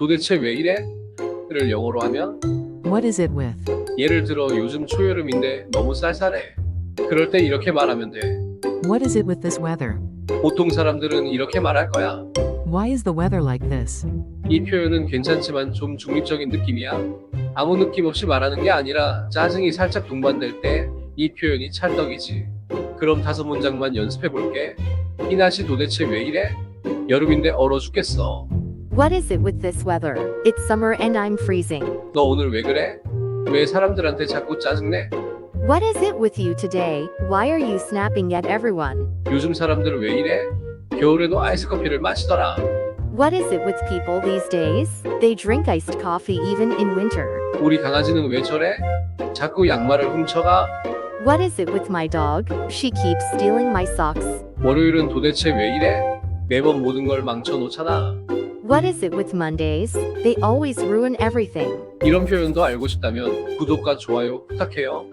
도대체 왜 이래? 를 영어로 하면 What is it with? 예를 들어 요즘 초여름인데 너무 쌀쌀해. 그럴 때 이렇게 말하면 돼. What is it with this weather? 보통 사람들은 이렇게 말할 거야. Why is the weather like this? 이 표현은 괜찮지만 좀 중립적인 느낌이야. 아무 느낌 없이 말하는 게 아니라 짜증이 살짝 동반될 때 이 표현이 찰떡이지. 그럼 다섯 문장만 연습해 볼게. 희나씨 도대체 왜 이래? 여름인데 얼어 죽겠어. What is it with this weather? It's summer and I'm freezing. 너 오늘 왜 그래? 왜 사람들한테 자꾸 짜증내? What is it with you today? Why are you snapping at everyone? 요즘 사람들 왜 이래? 겨울에도 아이스 커피를 마시더라. What is it with people these days? They drink iced coffee even in winter. 우리 강아지는 왜 저래? 자꾸 양말을 훔쳐가. What is it with my dog? She keeps stealing my socks. 월요일은 도대체 왜 이래? 매번 모든 걸 망쳐놓잖아. What is it with Mondays? They always ruin everything. 이런 표현도 알고 싶다면 구독과 좋아요 부탁해요.